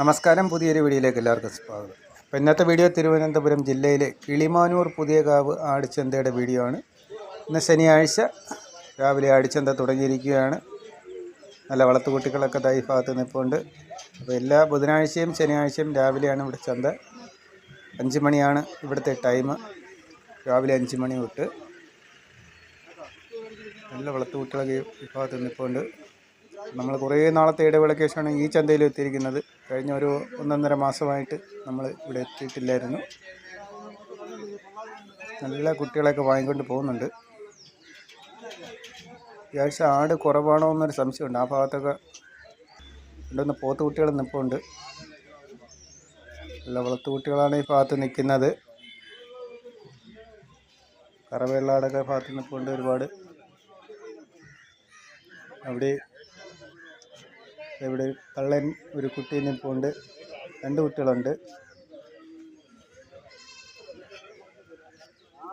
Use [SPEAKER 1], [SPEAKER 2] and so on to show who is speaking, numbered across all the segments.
[SPEAKER 1] നമസ്കാരം. പുതിയൊരു വീഡിയോയിലേക്ക് എല്ലാവർക്കും സ്വാഗതം. അപ്പോൾ ഇന്നത്തെ വീഡിയോ തിരുവനന്തപുരം ജില്ലയിലെ കിളിമാനൂർ പുതിയ പുതിയകാവ് ആടിച്ചന്തയുടെ വീഡിയോ ആണ്. ഇന്ന് ശനിയാഴ്ച. രാവിലെ ആടിച്ചന്ത തുടങ്ങിയിരിക്കുകയാണ്. നല്ല വളർത്തുകുട്ടികളൊക്കെ ദാ ഭാഗത്ത് നിൽപ്പുണ്ട് അപ്പോൾ എല്ലാ ബുധനാഴ്ചയും ശനിയാഴ്ചയും രാവിലെയാണ് ഇവിടെ ചന്ത. അഞ്ച് മണിയാണ് ഇവിടുത്തെ ടൈം. രാവിലെ അഞ്ച് മണി തൊട്ട് നല്ല വളർത്തുകുട്ടികളൊക്കെ ഈ ഭാഗത്ത് നിൽപ്പുണ്ട് നമ്മൾ കുറേ നാളത്തെ ഇടവേളയ്ക്ക് ശേഷമാണ് ഈ ചന്തയിൽ എത്തിയിരിക്കുന്നത്. കഴിഞ്ഞ ഒരു ഒന്നൊന്നര മാസമായിട്ട് നമ്മൾ ഇവിടെ എത്തിയിട്ടില്ലായിരുന്നു. നല്ല കുട്ടികളെയൊക്കെ വാങ്ങിക്കൊണ്ട് പോകുന്നുണ്ട്. ആഴ്ച ആട് കുറവാണോ എന്നൊരു സംശയമുണ്ട്. ആ ഭാഗത്തൊക്കെ ഉണ്ടെന്ന് പോത്ത് കുട്ടികൾ നിൽപ്പുണ്ട് നല്ല വളർത്തു കുട്ടികളാണ് ഈ ഭാഗത്ത് നിൽക്കുന്നത്. കറവെള്ളാടൊക്കെ ഭാഗത്ത് നിൽപ്പുണ്ട് ഒരുപാട്. അവിടെ ഇവിടെ കള്ളൻ ഒരു കുട്ടീനെ നിൽപ്പുണ്ട് രണ്ട് കുട്ടികളുണ്ട്.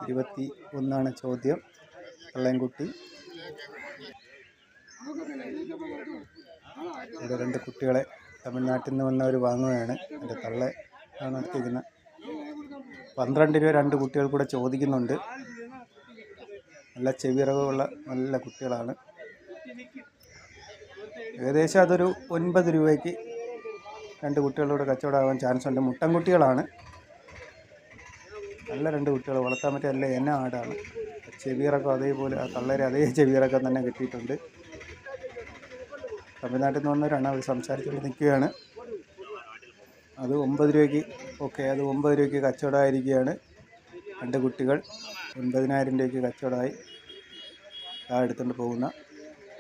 [SPEAKER 1] ഇരുപത്തി ഒന്നാണ് ചോദ്യം. കള്ളൻകുട്ടി ഇവിടെ രണ്ട് കുട്ടികളെ തമിഴ്നാട്ടിൽ നിന്ന് വന്നവർ വാങ്ങുകയാണ്. എന്റെ തള്ള ആണ് എടുത്തിരിക്കുന്നത് പന്ത്രണ്ട് രൂപ രണ്ട് കുട്ടികൾ കൂടെ ചോദിക്കുന്നുണ്ട്. നല്ല ചെവിറകുള്ള നല്ല കുട്ടികളാണ്. ഏകദേശം അതൊരു ഒൻപത് രൂപയ്ക്ക് രണ്ട് കുട്ടികളോട് കച്ചവടമാകാൻ ചാൻസ് ഉണ്ട്. മുട്ടൻകുട്ടികളാണ് നല്ല രണ്ട് കുട്ടികൾ വളർത്താൻ പറ്റിയ നല്ല എന്ന ആടാണ്. ചെവിയിറക്കം അതേപോലെ ആ തള്ളേരെ അതേ ചെവിയിറക്കം തന്നെ കിട്ടിയിട്ടുണ്ട്. തമിഴ്നാട്ടിൽ നിന്ന് വന്നവരാണ് അവർ സംസാരിച്ചുകൊണ്ട് നിൽക്കുകയാണ്. അത് ഒമ്പത് രൂപയ്ക്ക് ഓക്കെ അത് ഒമ്പത് രൂപയ്ക്ക് കച്ചവടമായിരിക്കുകയാണ്. രണ്ട് കുട്ടികൾ ഒൻപതിനായിരം രൂപയ്ക്ക് കച്ചവടമായി ആ എടുത്തുകൊണ്ട് പോകുന്ന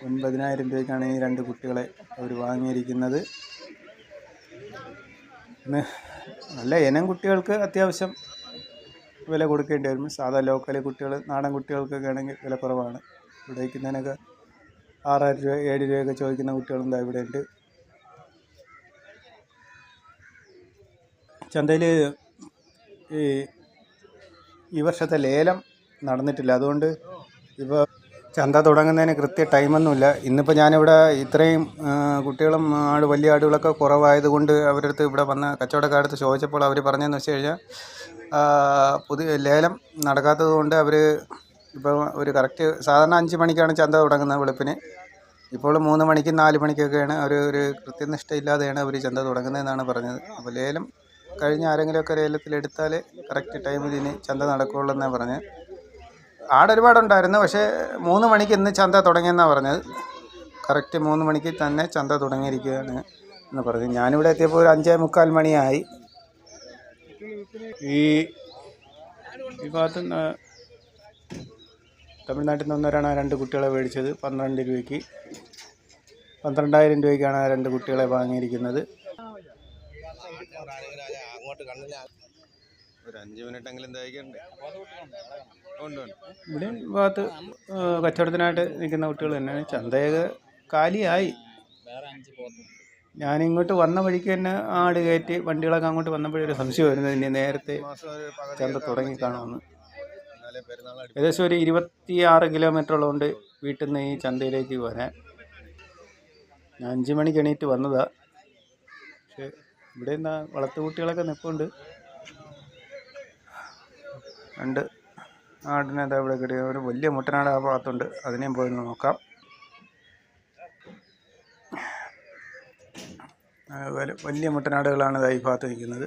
[SPEAKER 1] ഒൻപതിനായിരം രൂപയ്ക്കാണ് ഈ രണ്ട് കുട്ടികളെ അവർ വാങ്ങിയിരിക്കുന്നത്. നല്ല ഇനം കുട്ടികൾക്ക് അത്യാവശ്യം വില കൊടുക്കേണ്ടി വരും. സാധാ ലോക്കൽ കുട്ടികൾ നാടൻ കുട്ടികൾക്കൊക്കെ ആണെങ്കിൽ വില കുറവാണ്. ഇവിടെ വയ്ക്കുന്നതിനൊക്കെ ആറായിരം രൂപ ഏഴ് രൂപയൊക്കെ ചോദിക്കുന്ന കുട്ടികളും ദാ ഇവിടെ ഉണ്ട്? ചന്തയിൽ ഈ ഈ വർഷത്തെ ലേലം നടന്നിട്ടില്ല. അതുകൊണ്ട് ഇപ്പോൾ ചന്ത തുടങ്ങുന്നതിന് കൃത്യ ടൈമൊന്നുമില്ല. ഇന്നിപ്പോൾ ഞാനിവിടെ ഇത്രയും കുട്ടികളും ആട് വലിയ ആടുകളൊക്കെ കുറവായതുകൊണ്ട് അവരടുത്ത് ഇവിടെ വന്ന കച്ചവടക്കാരടുത്ത് ചോദിച്ചപ്പോൾ അവർ പറഞ്ഞതെന്ന് വെച്ച് കഴിഞ്ഞാൽ പുതിയ ലേലം നടക്കാത്തത് കൊണ്ട് അവർ ഇപ്പോൾ ഒരു കറക്റ്റ് സാധാരണ അഞ്ച് മണിക്കാണ് ചന്ത തുടങ്ങുന്നത് വെളുപ്പിന്. ഇപ്പോൾ മൂന്ന് മണിക്കും നാല് മണിക്കൊക്കെയാണ് അവർ ഒരു കൃത്യനിഷ്ഠയില്ലാതെയാണ് അവർ ചന്ത തുടങ്ങുന്നതെന്നാണ് പറഞ്ഞത്. അപ്പോൾ ലേലം കഴിഞ്ഞ ആരെങ്കിലുമൊക്കെ ലേലത്തിലെടുത്താൽ കറക്റ്റ് ടൈമിൽ ഇനി ചന്ത നടക്കുകയുള്ളൂ എന്നാണ് പറഞ്ഞത്. ആട് ഒരുപാടുണ്ടായിരുന്നു പക്ഷേ മൂന്ന് മണിക്ക് ഇന്ന് ചന്ത തുടങ്ങിയെന്നാണ് പറഞ്ഞത്. കറക്റ്റ് മൂന്ന് മണിക്ക് തന്നെ ചന്ത തുടങ്ങിയിരിക്കുകയാണ് എന്ന് പറഞ്ഞു. ഞാനിവിടെ എത്തിയപ്പോൾ ഒരു അഞ്ചേ മുക്കാൽ മണിയായി. ഈ ഈ ഭാഗത്ത് തമിഴ്നാട്ടിൽ നിന്ന് വന്നവരാണ് ആ രണ്ട് കുട്ടികളെ മേടിച്ചത് പന്ത്രണ്ട് രൂപയ്ക്ക്. പന്ത്രണ്ടായിരം രൂപയ്ക്കാണ് ആ രണ്ട് കുട്ടികളെ വാങ്ങിയിരിക്കുന്നത്.
[SPEAKER 2] ഒരു മിനിറ്റെങ്കിലും തയ്ക്കണ്ടേ ഉണ്ട് ഉണ്ട്.
[SPEAKER 1] ഇവിടെ ഭാഗത്ത് കച്ചവടത്തിനായിട്ട് നിൽക്കുന്ന കുട്ടികൾ തന്നെയാണ്. ചന്തയൊക്കെ കാലിയായി. ഞാനിങ്ങോട്ട് വന്ന വഴിക്ക് തന്നെ ആട് കയറ്റി വണ്ടികളൊക്കെ അങ്ങോട്ട് വന്നപ്പോഴൊരു സംശയം വരുന്നത് ഇനി നേരത്തെ ചന്ത തുടങ്ങി കാണുമെന്ന്. ഏകദേശം ഒരു ഇരുപത്തി ആറ് കിലോമീറ്റർ ഉള്ളതുകൊണ്ട് വീട്ടിൽ നിന്ന് ഈ ചന്തയിലേക്ക് വരാൻ. ഞാൻ അഞ്ച് മണിക്ക് എണീറ്റ് വന്നതാണ് പക്ഷേ ഇവിടെ എന്താ വളർത്തുകുട്ടികളൊക്കെ നിൽപ്പുണ്ട് രണ്ട് ആടിനെ അതാ ഇവിടെ കിട്ടിയ ഒരു വലിയ മുട്ടനാട് ആ ഭാഗത്തുണ്ട്. അതിനെയും പോയി നോക്കാം. വലിയ മുട്ടനാടുകളാണ് ഇതാ ഈ ഭാഗത്ത് നിൽക്കുന്നത്.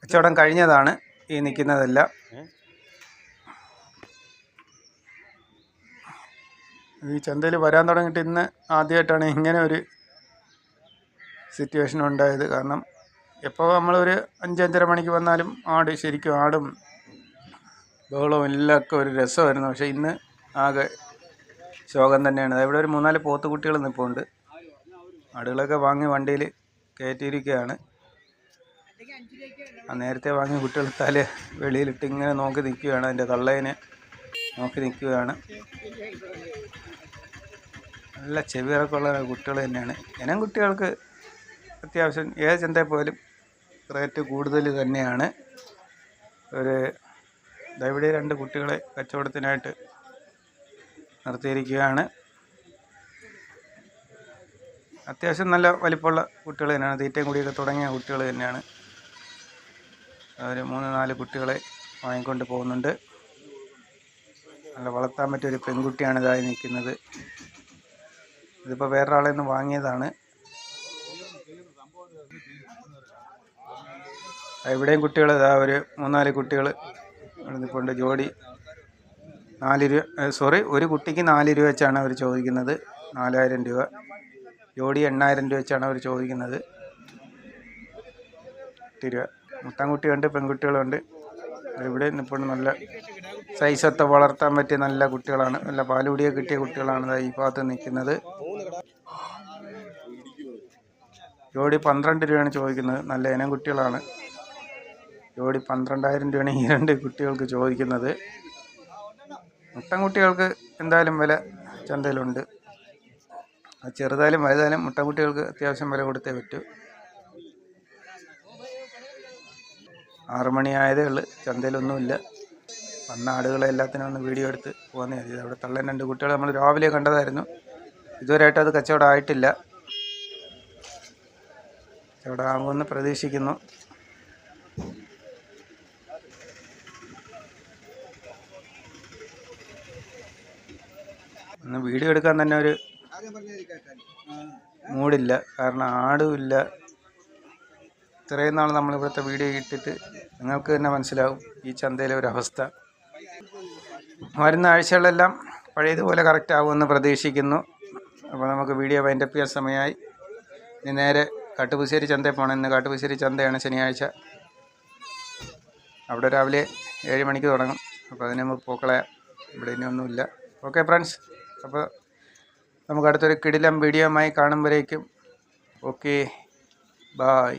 [SPEAKER 1] കച്ചവടം കഴിഞ്ഞതാണ്. ഈ നിൽക്കുന്നതെല്ലാം. ഈ ചന്തയിൽ വരാൻ തുടങ്ങിയിട്ട് ഇന്ന് ആദ്യമായിട്ടാണ് ഇങ്ങനെ ഒരു സിറ്റുവേഷൻ ഉണ്ടായത്. കാരണം എപ്പോൾ നമ്മളൊരു അഞ്ചഞ്ചര മണിക്ക് വന്നാലും ആട് ശരിക്കും ആടും ബഹളവും എല്ലാം ഒരു രസമായിരുന്നു. പക്ഷേ ഇന്ന് ആകെ ശോകം തന്നെയാണ്. ഇവിടെ ഒരു മൂന്നാൽ പോത്തുകുട്ടികൾ നിൽപ്പുണ്ട് ആടുകളൊക്കെ വാങ്ങി വണ്ടിയിൽ കയറ്റിയിരിക്കുകയാണ്. ആ നേരത്തെ വാങ്ങിയ കുട്ടികൾ തല വെളിയിലിട്ട് ഇങ്ങനെ നോക്കി നിൽക്കുകയാണ്. അതിന്റെ തള്ളേനെ നോക്കി നിൽക്കുകയാണ്. നല്ല ചെവിയിറക്കമുള്ള കുട്ടികൾ തന്നെയാണ്. ഇനം കുട്ടികൾക്ക് അത്യാവശ്യം ഏത് ചന്തയിൽ പോലും റേറ്റ് കൂടുതൽ തന്നെയാണ്. ഒരു ദാ ഇവിടെ രണ്ട് കുട്ടികളെ കച്ചവടത്തിനായിട്ട് നിർത്തിയിരിക്കുകയാണ്. അത്യാവശ്യം നല്ല വലിപ്പമുള്ള കുട്ടികൾ തന്നെയാണ്. തീറ്റയും കൂടിയൊക്കെ തുടങ്ങിയ കുട്ടികൾ തന്നെയാണ്. ഒരു മൂന്ന് നാല് കുട്ടികളെ വാങ്ങിക്കൊണ്ട് പോകുന്നുണ്ട്. നല്ല വളർത്താൻ പറ്റിയ ഒരു പെൺകുട്ടിയാണ് ഇതായി നിൽക്കുന്നത്. ഇതിപ്പോൾ വേറൊരാളെ നിന്ന് വാങ്ങിയതാണ്. ഇവിടെയും കുട്ടികൾ ഇതാ ഒരു മൂന്നാൽ കുട്ടികൾ നിൽപ്പുണ്ട് ജോഡി നാല് രൂപ സോറി ഒരു കുട്ടിക്ക് നാല് രൂപ വെച്ചാണ് അവർ ചോദിക്കുന്നത്. നാലായിരം രൂപ. ജോഡി എണ്ണായിരം രൂപ വെച്ചാണ് അവർ ചോദിക്കുന്നത്. എട്ട് രൂപ. മുട്ടൻകുട്ടിയുണ്ട് പെൺകുട്ടികളുണ്ട്. ഇവിടെ നിൽപ്പുണ്ട് നല്ല സൈസൊത്ത വളർത്താൻ പറ്റിയ നല്ല കുട്ടികളാണ്. നല്ല പാലുപൊടിയെ കിട്ടിയ കുട്ടികളാണ് ഈ ഭാഗത്ത് നിൽക്കുന്നത്. ജോഡി പന്ത്രണ്ട് രൂപയാണ് ചോദിക്കുന്നത്. നല്ല ഇനം കുട്ടികളാണ്. ജോഡി പന്ത്രണ്ടായിരം രൂപയാണ് ഈ രണ്ട് കുട്ടികൾക്ക് ചോദിക്കുന്നത്. മുട്ടൻകുട്ടികൾക്ക് എന്തായാലും വില ചന്തയിലുണ്ട്. ചെറുതായാലും വലുതായാലും മുട്ടൻകുട്ടികൾക്ക് അത്യാവശ്യം വില കൊടുത്തേ പറ്റൂ. ആറുമണിയായതേ ഉള്ളു. ചന്തയിലൊന്നുമില്ല. വന്ന ആടുകളെ എല്ലാത്തിനും ഒന്ന് വീഡിയോ എടുത്ത് പോകുന്നേ മതി അവിടെ തള്ളൻ രണ്ട് കുട്ടികൾ നമ്മൾ രാവിലെ കണ്ടതായിരുന്നു. ഇതുവരെയായിട്ട് അത് കച്ചവടം ആയിട്ടില്ല. കച്ചവടം പ്രതീക്ഷിക്കുന്നു. ഒന്ന് വീഡിയോ എടുക്കാൻ തന്നെ ഒരു മൂടില്ല. കാരണം ആടുമില്ല ഇത്രയും നാൾ നമ്മൾ ഇവിടുത്തെ വീഡിയോ ഇട്ടിട്ട് നിങ്ങൾക്ക് തന്നെ മനസ്സിലാവും ഈ ചന്തയിലെ ഒരു അവസ്ഥ. വരുന്ന ആഴ്ചകളെല്ലാം പഴയതുപോലെ കറക്റ്റ് ആകുമെന്ന് പ്രതീക്ഷിക്കുന്നു. അപ്പോൾ നമുക്ക് വീഡിയോ വൈൻഡപ്പ് ചെയ്യാൻ സമയമായി. ഇനി നേരെ കാട്ടുപുശ്ശേരി ചന്തയിൽ പോകണം ഇന്ന് കാട്ടുപുശ്ശേരി ചന്തയാണ് ശനിയാഴ്ച. അവിടെ രാവിലെ ഏഴ് മണിക്ക് തുടങ്ങും. അപ്പോൾ അതിന് നമുക്ക് പൂക്കളയാം ഇവിടെ ഇനി ഒന്നുമില്ല. ഓക്കെ ഫ്രണ്ട്സ് അപ്പോൾ നമുക്ക് അടുത്തൊരു കിടിലം വീഡിയോയുമായി കാണുമ്പോഴേക്കും. ഓക്കെ. ബായ്